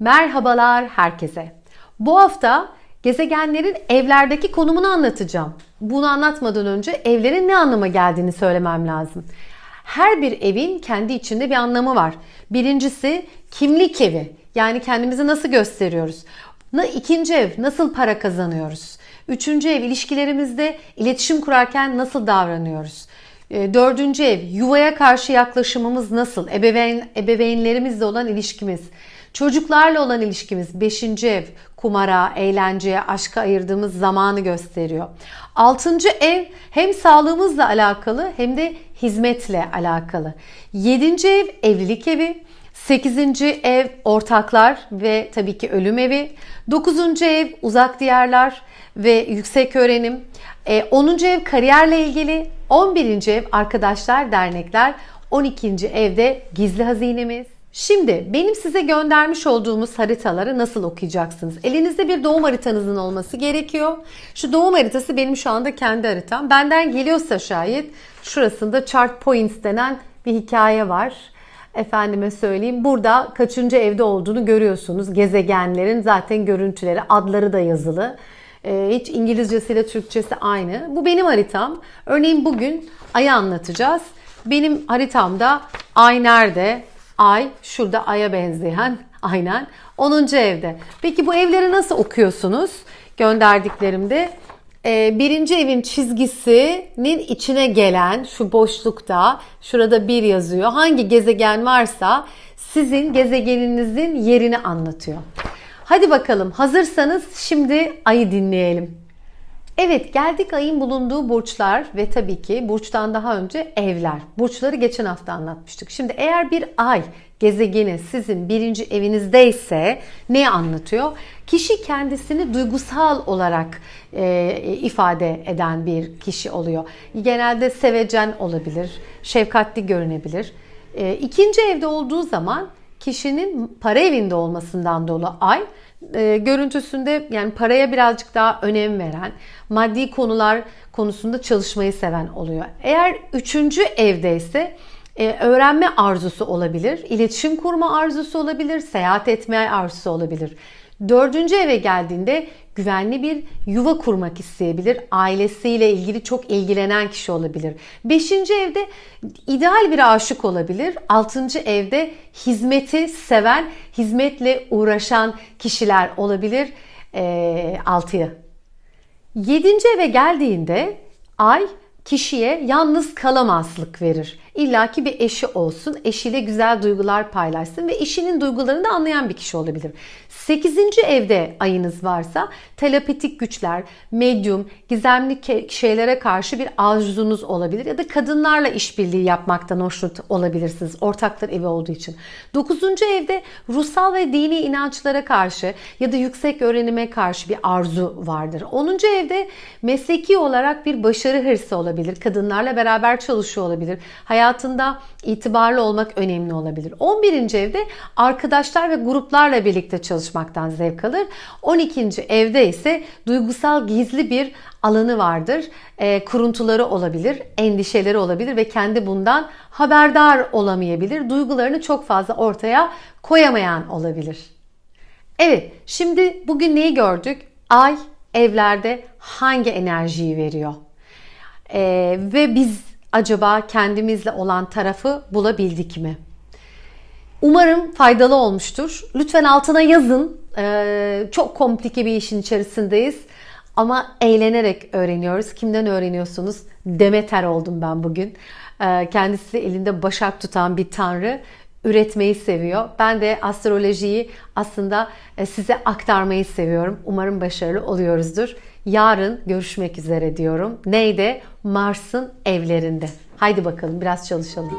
Merhabalar herkese. Bu hafta gezegenlerin evlerdeki konumunu anlatacağım. Bunu anlatmadan önce evlerin ne anlama geldiğini söylemem lazım. Her bir evin kendi içinde bir anlamı var. Birincisi kimlik evi. Yani kendimizi nasıl gösteriyoruz? İkinci ev nasıl para kazanıyoruz? Üçüncü ev ilişkilerimizde iletişim kurarken nasıl davranıyoruz? E, Dördüncü ev yuvaya karşı yaklaşımımız nasıl? Ebeveyn, ebeveynlerimizle olan ilişkimiz. Çocuklarla olan ilişkimiz. Beşinci ev kumara, eğlenceye, aşka ayırdığımız zamanı gösteriyor. Altıncı ev hem sağlığımızla alakalı hem de hizmetle alakalı. Yedinci ev evlilik evi. 8. ev ortaklar ve tabii ki ölüm evi. 9. ev uzak diyarlar ve yüksek öğrenim. E, 10. ev kariyerle ilgili. 11. ev arkadaşlar, dernekler. 12. evde gizli hazinemiz. Şimdi benim size göndermiş olduğumuz haritaları nasıl okuyacaksınız? Elinizde bir doğum haritanızın olması gerekiyor. Şu doğum haritası benim şu anda kendi haritam. Benden geliyorsa şayet şurasında chart points denen bir hikaye var. Efendime söyleyeyim burada kaçıncı evde olduğunu görüyorsunuz. Gezegenlerin zaten görüntüleri, adları da yazılı. Ee, hiç İngilizcesiyle Türkçesi aynı. Bu benim haritam. Örneğin bugün ayı anlatacağız. Benim haritamda ay nerede? Ay şurada aya benzeyen aynen 10. evde. Peki bu evleri nasıl okuyorsunuz? Gönderdiklerimde ee, birinci evin çizgisinin içine gelen şu boşlukta şurada bir yazıyor. Hangi gezegen varsa sizin gezegeninizin yerini anlatıyor. Hadi bakalım hazırsanız şimdi ayı dinleyelim. Evet geldik ayın bulunduğu burçlar ve tabii ki burçtan daha önce evler. Burçları geçen hafta anlatmıştık. Şimdi eğer bir ay gezegeni sizin birinci evinizdeyse ne anlatıyor? Kişi kendisini duygusal olarak e, ifade eden bir kişi oluyor. Genelde sevecen olabilir, şefkatli görünebilir. E, ikinci evde olduğu zaman kişinin para evinde olmasından dolayı ay e, görüntüsünde yani paraya birazcık daha önem veren, maddi konular konusunda çalışmayı seven oluyor. Eğer üçüncü evdeyse e, öğrenme arzusu olabilir, iletişim kurma arzusu olabilir, seyahat etme arzusu olabilir. Dördüncü eve geldiğinde güvenli bir yuva kurmak isteyebilir. Ailesiyle ilgili çok ilgilenen kişi olabilir. Beşinci evde ideal bir aşık olabilir. Altıncı evde hizmeti seven, hizmetle uğraşan kişiler olabilir. E, altıya. Yedinci eve geldiğinde ay kişiye yalnız kalamazlık verir. İlla ki bir eşi olsun, eşiyle güzel duygular paylaşsın ve eşinin duygularını da anlayan bir kişi olabilir. 8. evde ayınız varsa telepatik güçler, medyum, gizemli şeylere karşı bir arzunuz olabilir ya da kadınlarla işbirliği yapmaktan hoşnut olabilirsiniz. Ortaklar evi olduğu için. 9. evde ruhsal ve dini inançlara karşı ya da yüksek öğrenime karşı bir arzu vardır. 10. evde mesleki olarak bir başarı hırsı olabilir. Kadınlarla beraber çalışıyor olabilir. Hayatında itibarlı olmak önemli olabilir. 11. evde arkadaşlar ve gruplarla birlikte çalışmaktan zevk alır. 12. evde ise duygusal gizli bir alanı vardır. E, kuruntuları olabilir, endişeleri olabilir ve kendi bundan haberdar olamayabilir. Duygularını çok fazla ortaya koyamayan olabilir. Evet, şimdi bugün neyi gördük? Ay evlerde hangi enerjiyi veriyor? Ee, ve biz acaba kendimizle olan tarafı bulabildik mi? Umarım faydalı olmuştur. Lütfen altına yazın. Ee, çok komplike bir işin içerisindeyiz. Ama eğlenerek öğreniyoruz. Kimden öğreniyorsunuz? Demeter oldum ben bugün. Ee, kendisi elinde başak tutan bir tanrı üretmeyi seviyor. Ben de astrolojiyi aslında e, size aktarmayı seviyorum. Umarım başarılı oluyoruzdur. Yarın görüşmek üzere diyorum. Neydi? Mars'ın evlerinde. Haydi bakalım biraz çalışalım.